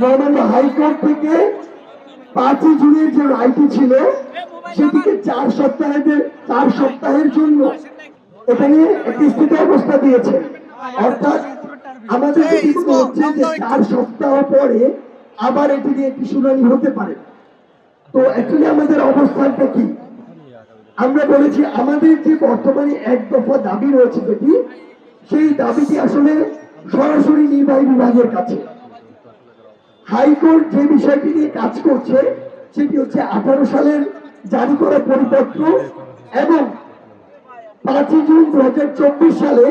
মহামান্য হাইকোর্ট থেকে পাঁচই জুনের যে রায়টি ছিল সেটিকে চার সপ্তাহের চার সপ্তাহের জন্য এখানে একটি স্থিতি অবস্থা দিয়েছে। অর্থাৎ আমাদের হচ্ছে যে চার সপ্তাহ পরে আবার এটি নিয়ে একটি শুনানি হতে পারে। তো অ্যাকচুয়ালি আমাদের অবস্থানটা কি? আমরা বলেছি আমাদের যে বর্তমানে এক দফা দাবি রয়েছে যেটি সেই দাবিটি আসলে সরাসরি নির্বাহী বিভাগের কাছে। হাইকোর্ট যে বিষয়টি নিয়ে কাজ করছে, সেটি হচ্ছে আঠারো সালের জারি করা পরিপত্র এবং পাঁচই জুন দু হাজার চব্বিশ সালে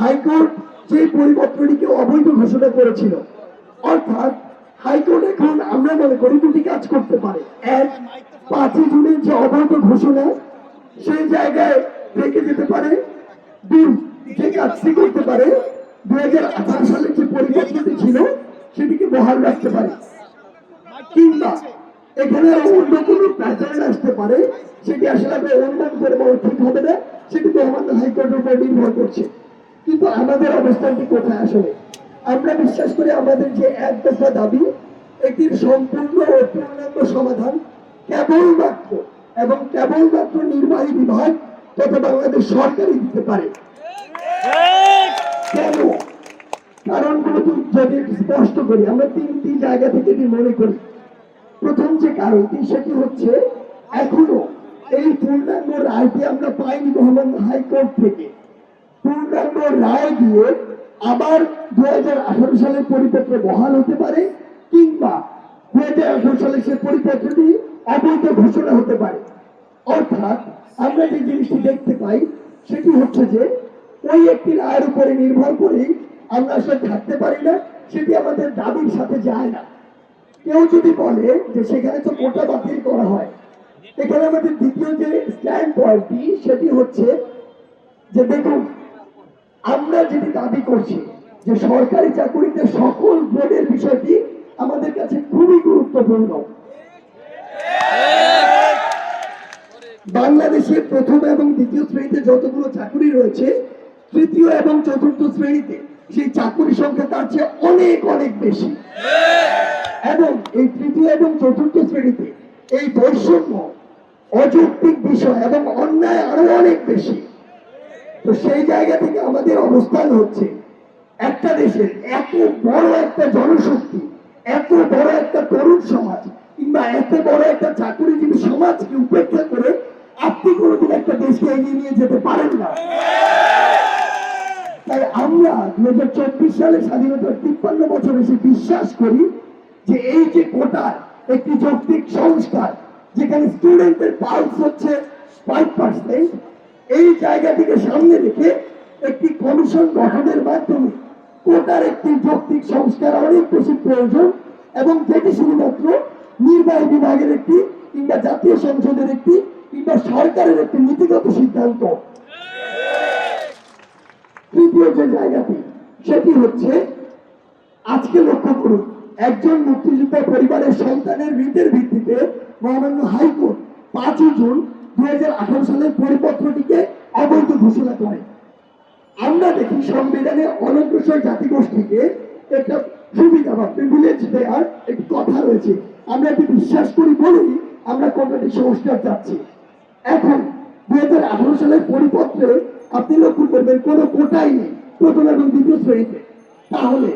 হাইকোর্ট যে পরিপত্রটিকে অবৈধ ঘোষণা করেছিল। অর্থাৎ হাইকোর্ট এখন আমরা মনে করি দুটি কাজ করতে পারে। এক, পাঁচই জুনের যে অবৈধ ঘোষণা, সেই জায়গায় রেখে যেতে পারে। দুই, যে কাজটি করতে পারে, দুই হাজার আঠারো সালের যে পরিপত্রটি ছিল সেটিকে বহাল রাখতে পারে। কিংবা এখানে অন্য কোনো প্যাটার্ন আসতে পারে সেটি আসলে আমরা অনুমান করে বলা ঠিক হবে না? সেটি মহামান্য হাইকোর্টের উপর নির্ভর করছে। কিন্তু আমাদের অবস্থানটি কোথায় আসলে? আমরা বিশ্বাস করি আমাদের যে এক দফা দাবি এটির সম্পূর্ণ ও পূর্ণাঙ্গ সমাধান কেবলমাত্র এবং কেবলমাত্র নির্বাহী বিভাগ তথা বাংলাদেশ সরকারই দিতে পারে। কেন? কারণগুলো যদি স্পষ্ট করি, আমরা তিনটি জায়গা থেকে মনে করি? প্রথম যে কারণটি, সেটি হচ্ছে এখনও এই পূর্ণাঙ্গ রায়টি আমরা পাইনি মহামান্য হাইকোর্ট থেকে। পূর্ণাঙ্গ রায় দিয়ে আবার দু হাজার আঠারো সালের পরিপত্র বহাল হতে পারে, কিংবা দু হাজার আঠারো সালে সে পরিপত্রটি অবৈধ ঘোষণা হতে পারে। অর্থাৎ আমরা যে জিনিসটি দেখতে পাই, সেটি হচ্ছে যে ওই একটি রায়ের উপরে নির্ভর করেই আমরা আসলে থাকতে পারি না, সেটি আমাদের দাবির সাথে যায় না। কেউ যদি বলে যে সেখানে তো কোটা বাতিল করা হয়, এখানে আমাদের দ্বিতীয় যে স্ট্যান্ড পয়েন্টটি সেটি হচ্ছে যে দেখুন, আমরা যেটি দাবি করছি যে সরকারি চাকুরিতে সকল বোর্ডের বিষয়টি আমাদের কাছে খুবই গুরুত্বপূর্ণ। বাংলাদেশে প্রথম এবং দ্বিতীয় শ্রেণীতে যতগুলো চাকুরি রয়েছে, তৃতীয় এবং চতুর্থ শ্রেণীতে সেই চাকুরি সংখ্যা তার চেয়ে অনেক অনেক বেশি। এবং এই তৃতীয় এবং চতুর্থ শ্রেণীতে এই বৈষম্য, অযৌক্তিক বিষয় এবং অন্যায় আরও অনেক বেশি। তো সেই জায়গা থেকে আমাদের অবস্থান হচ্ছে একটা দেশের এত বড় একটা জনশক্তি, এত বড় একটা তরুণ সমাজ কিংবা এত বড় একটা চাকুরিজীবী সমাজকে উপেক্ষা করে আপনি কোনোদিন একটা দেশকে এগিয়ে নিয়ে যেতে পারেন না। তাই আমরা দু চব্বিশ সালে স্বাধীনতার তিপ্পান্ন বছর এসে বিশ্বাস করি যে এই যে কোটার একটি যৌক্তিক সংস্কার, যেখানে স্টুডেন্টের পালস হচ্ছে এই জায়গাটিকে সামনে রেখে একটি কমিশন গঠনের মাধ্যমে কোটার একটি যৌক্তিক সংস্কার অনেক বেশি প্রয়োজন এবং যেটি শুধুমাত্র নির্বাহী বিভাগের একটি কিংবা জাতীয় সংসদের একটি কিংবা সরকারের একটি নীতিগত সিদ্ধান্ত। তৃতীয় যে জায়গাটি, সেটি হচ্ছে, আজকে লক্ষ্য করুন, একজন মুক্তিযোদ্ধা পরিবারের সন্তানের ঋণের ভিত্তিতে মহামান্য হাইকোর্ট পাঁচই জুন দুই সালের পরিপত্রটিকে অবৈধ ঘোষণা করে। আমরা দেখি সংবিধানে অনগ্রসর জাতিগোষ্ঠীকে একটা সুবিধা বা প্রিভিলেজ দেওয়ার একটি কথা রয়েছে। আমরা এটি বিশ্বাস করি বলেই আমরা কমিটি সংস্কার চাচ্ছি? এখন দুই হাজার আঠারো সালের পরিপত্রে আপনি লক্ষ্য করবেন কোনো কোটাই নেই, প্রথম এবং দ্বিতীয় শ্রেণীতে। তাহলে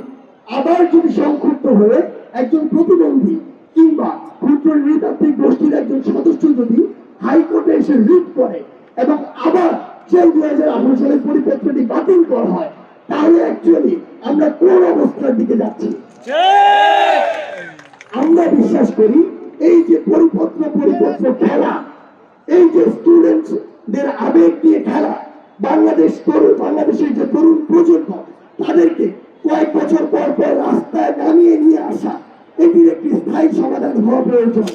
আবার যদি সংক্ষুব্ধ হয়ে একজন প্রতিবন্ধী কিংবা ক্ষুদ্র নৃতাত্ত্বিক গোষ্ঠীর একজন সদস্য যদি হাইকোর্টে এসে রিট করে এবং আবার সেই দুই হাজার আঠারো সালের পরিপত্রটি বাতিল করা হয়, তাহলে অ্যাকচুয়ালি আমরা কোন অবস্থার দিকে যাচ্ছি? আমরা বিশ্বাস করি এই যে পরিপত্র পরিপত্র খেলা, এই যে স্টুডেন্টদের আবেগ দিয়ে খেলা বাংলাদেশ তরুণ বাংলাদেশের যে তরুণ প্রজন্ম, তাদেরকে কয়েক বছর পর পর রাস্তায় নামিয়ে নিয়ে আসা, এটির একটি স্থায়ী সমাধান হওয়া প্রয়োজন।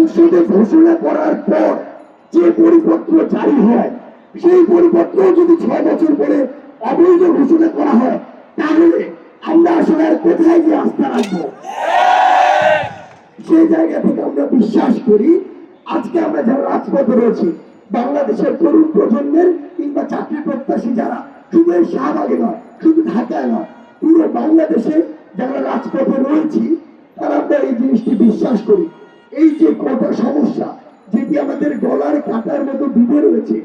সংসদে ঘোষণা করার পর যে পরিপত্র জারি হয়, সেই পরিপত্র যদি ছয় বছর পরে অবৈধ ঘোষণা করা হয়, তাহলে আমরা আসলে আর কোথায় গিয়ে আস্থা রাখব? সেই জায়গা থেকে আমরা বিশ্বাস করি, আজকে আমরা যারা রাজপথে রয়েছি, বাংলাদেশের তরুণ প্রজন্মের কিংবা চাকরি প্রত্যাশী যারা, শুধু এই শাহবাগে নয়, শুধু ঢাকায় নয়, পুরো বাংলাদেশে যারা রাজপথে রয়েছি, তারা আমরা এই জিনিসটি বিশ্বাস করি। এই যে কত সমস্যা, যেটি আমাদের গলার কাটার মতো বিধে রয়েছে,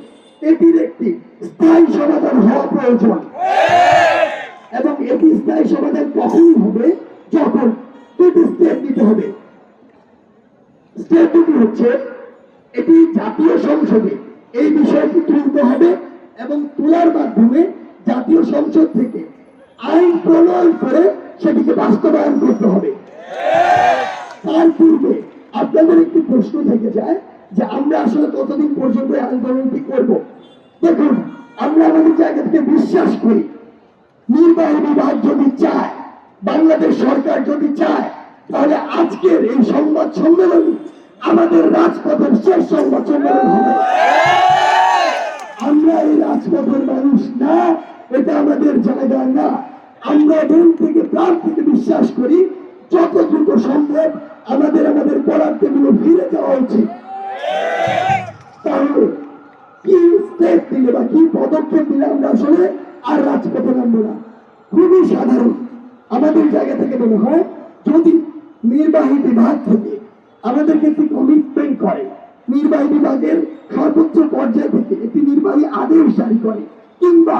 এটির একটি স্থায়ী সমাধান হওয়া প্রয়োজন। এবং এটি স্থায়ী সমাধান কখনই হবে? যখন দুটি স্টেপ নিতে হবে। স্টেপ দুটি হচ্ছে, এটি জাতীয় সংসদে এই বিষয়টি তুলতে হবে এবং তোলার মাধ্যমে জাতীয় সংসদ থেকে আইন প্রণয়ন করে সেটিকে বাস্তবায়ন করতে হবে। তার পূর্বে আপনাদের একটি প্রশ্ন থেকে যায় যে আমরা আসলে কতদিন পর্যন্ত আন্দোলনটি করব? দেখুন, আমরা আমাদের জায়গা থেকে বিশ্বাস করি, নির্বাহী বিভাগ যদি চায়, বাংলাদেশ সরকার যদি চায়, তাহলে আজকের এই সংবাদ সম্মেলন আমাদের রাজপথের শেষ সংবাদ দিলে বা কি পদক্ষেপ দিলে আমরা আসলে আর রাজপথে নামবো না। খুবই সাধারণ। আমাদের জায়গা থেকে মনে হয় যদি নির্বাহী বিভাগ থেকে আমাদেরকে একটি কমিটমেন্ট করে নির্বাহী বিভাগের সর্বোচ্চ পর্যায় থেকে একটি নির্বাহী আদেশ জারি করে কিংবা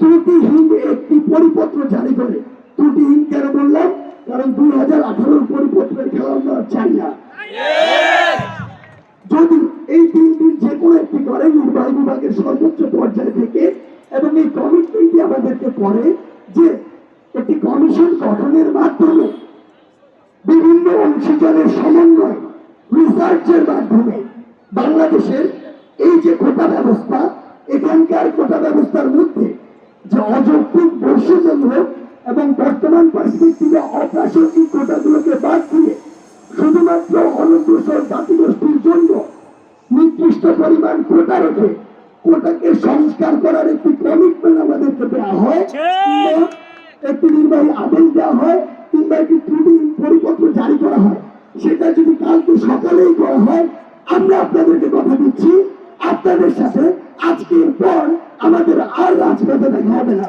ত্রুটিহীন একটি পরিপত্র জারি করে ত্রুটিহীন কেন বললাম? কারণ দুই হাজার আঠারোর পরিপত্রের খেলা আমরা চাই না যদি এই তিনটির যে কোনো একটি সর্বোচ্চ পর্যায় থেকে এবং এই কমিটমেন্টটি আমাদেরকে করে যে একটি কমিশন গঠনের মাধ্যমে বিভিন্ন অংশীজনের সমন্বয় রিসার্চের মাধ্যমে বাংলাদেশের এই যে কোটা ব্যবস্থা, এখানকার কোটা ব্যবস্থার মধ্যে যে অযৌক্তিক বৈষম্যমূলক এবং বর্তমান পরিস্থিতিতে অপ্রাসঙ্গিক কোটাগুলোকে বাদ দিয়ে শুধুমাত্র অনগ্রসর জাতিগোষ্ঠীর জন্য নির্দিষ্ট পরিমাণ কোটা রেখে কোটাকে সংস্কার করার একটি কমিটমেন্ট আমাদেরকে দেওয়া হয়। একটি নির্বাহী আদেশ দেওয়া হয় কিংবা একটি ত্রুটি পরিপত্র জারি করা হয়। সেটা যদি কালকে সকালেই করা হয় আমরা আপনাদেরকে কথা দিচ্ছি। আপনাদের সাথে আজকের পর আমাদের আর রাজপথে দেখা হবে না।